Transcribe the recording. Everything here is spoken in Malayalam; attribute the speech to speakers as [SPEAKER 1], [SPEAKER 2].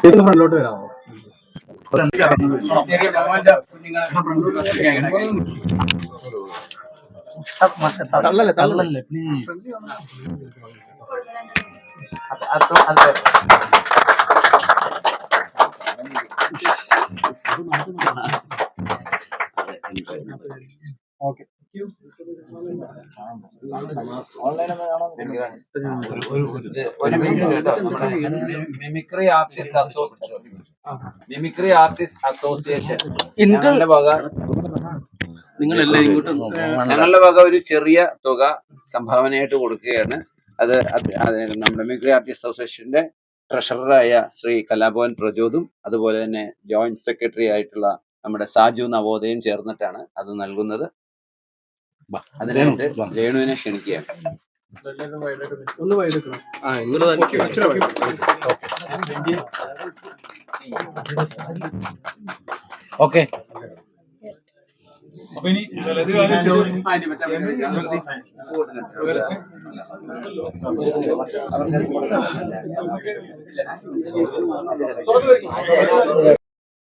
[SPEAKER 1] ചേച്ചി ഫ്രണ്ടിലോട്ട് വരാമോ? തള്ളല്ലേ തള്ളല്ലേ? Please okay.
[SPEAKER 2] Mimicry artist association mimicry artist association ഞങ്ങളുടെ വക ഞങ്ങളുടെ വക ഒരു ചെറിയ തുക സംഭാവനയായിട്ട് കൊടുക്കുകയാണ് അത് നമ്മുടെ മിമിക്രി ആർട്ടിസ്റ്റ് അസോസിയേഷന്റെ ട്രഷററായ ശ്രീ കലാഭവൻ പ്രജോദും അതുപോലെ തന്നെ ജോയിന്റ് സെക്രട്ടറി ആയിട്ടുള്ള നമ്മുടെ സാജു നവോദയം ചേർന്നിട്ടാണ് അത് നൽകുന്നത് അതിനായിട്ട് രേണുവിനെ ക്ഷണിക്കുകയാണ്
[SPEAKER 1] ഒന്ന് വൈകിക്കണം ആ ഇങ്ങോട്ട് ഓക്കെ
[SPEAKER 3] അപ്പൊ ഇനി വലത് കാലം
[SPEAKER 2] അവർക്ക്